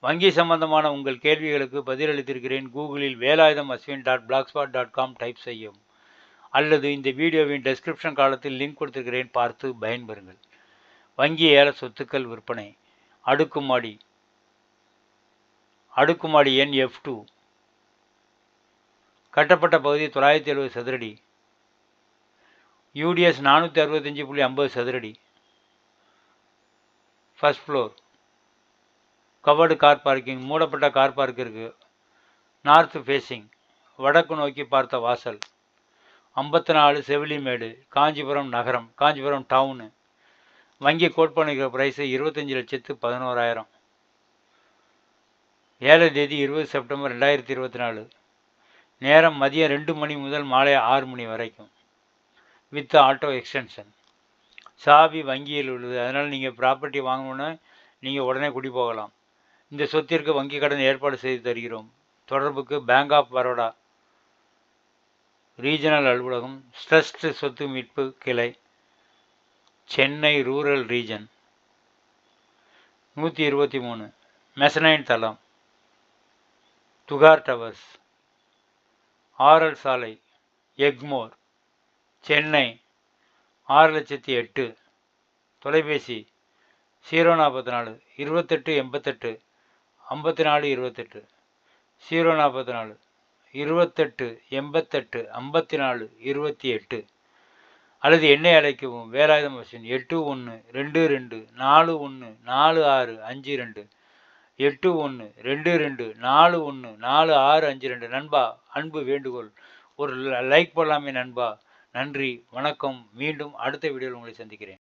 வங்கி சம்பந்தமான உங்கள் கேள்விகளுக்கு பதிலளித்திருக்கிறேன். கூகுளில் Velayudham Ashwin dot blogspot dot com type செய்யும். அல்லது இந்த வீடியோவின் டெஸ்கிரிப்ஷன் காலத்தில் லிங்க் கொடுத்திருக்கிறேன். பார்த்து பயன்பெறுங்கள். வங்கி ஏல சொத்துக்கள் விற்பனை. அடுக்குமாடி. அடுக்குமாடி எண் எஃப் டூ கட்டப்பட்ட பகுதி தொள்ளாயிரத்தி எழுபது சதுரடி. யூடிஎஸ் நானூற்றி அறுபத்தஞ்சு புள்ளி ஐம்பது சதுரடி. First floor covered car parking மூடப்பட்ட கார் பார்க் இருக்குது நார்த் ஃபேஸிங் வடக்கு நோக்கி பார்த்த வாசல். ஐம்பத்தி நாலு செவிலிமேடு காஞ்சிபுரம் நகரம் காஞ்சிபுரம் டவுனு வங்கி கோட் பண்ணிக்கிற ப்ரைஸு இருபத்தஞ்சி லட்சத்து பதினோராயிரம். ஏழை தேதி இருபது செப்டம்பர் ரெண்டாயிரத்தி இருபத்தி நாலு. நேரம் மதியம் ரெண்டு மணி முதல் மாலை ஆறு மணி வரைக்கும். வித் ஆட்டோ எக்ஸ்டென்ஷன் சாவி வங்கியில் உள்ளது. அதனால் நீங்கள் ப்ராப்பர்ட்டி வாங்கணுன்னா நீங்கள் உடனே குடி போகலாம். இந்த சொத்திற்கு வங்கி கடன் ஏற்பாடு செய்து தருகிறோம். தொடர்புக்கு பேங்க் ஆஃப் பரோடா ரீஜனல் அலுவலகம் ஸ்ட்ரஸ்ட் சொத்து மீட்பு கிளை சென்னை ரூரல் ரீஜன் நூற்றி இருபத்தி மூணு. மெசனைன் தளம். துகார் டவர்ஸ் ஆரல் சாலை எக்மோர் சென்னை ஆறு லட்சத்தி எட்டு. தொலைபேசி ஜீரோ நாற்பத்தி நாலு இருபத்தெட்டு எண்பத்தெட்டு. ஐம்பத்தி நாலு இருபத்தெட்டு. ஜீரோ நாற்பத்தி நாலு இருபத்தெட்டு எண்பத்தெட்டு ஐம்பத்தி நாலு இருபத்தி எட்டு. அல்லது என்னை அழைக்கவும். வேலாயுதம் மிஷின் எட்டு ஒன்று ரெண்டு ரெண்டு நாலு ஒன்று நாலு ஆறு அஞ்சு ரெண்டு. எட்டு ஒன்று ரெண்டு ரெண்டு நாலு ஒன்று நாலு ஆறு அஞ்சு ரெண்டு. நண்பா அன்பு வேண்டுகோள். ஒரு லைக் போடலாமே நண்பா. நன்றி வணக்கம். மீண்டும் அடுத்த வீடியோவில் உங்களை சந்திக்கிறேன்.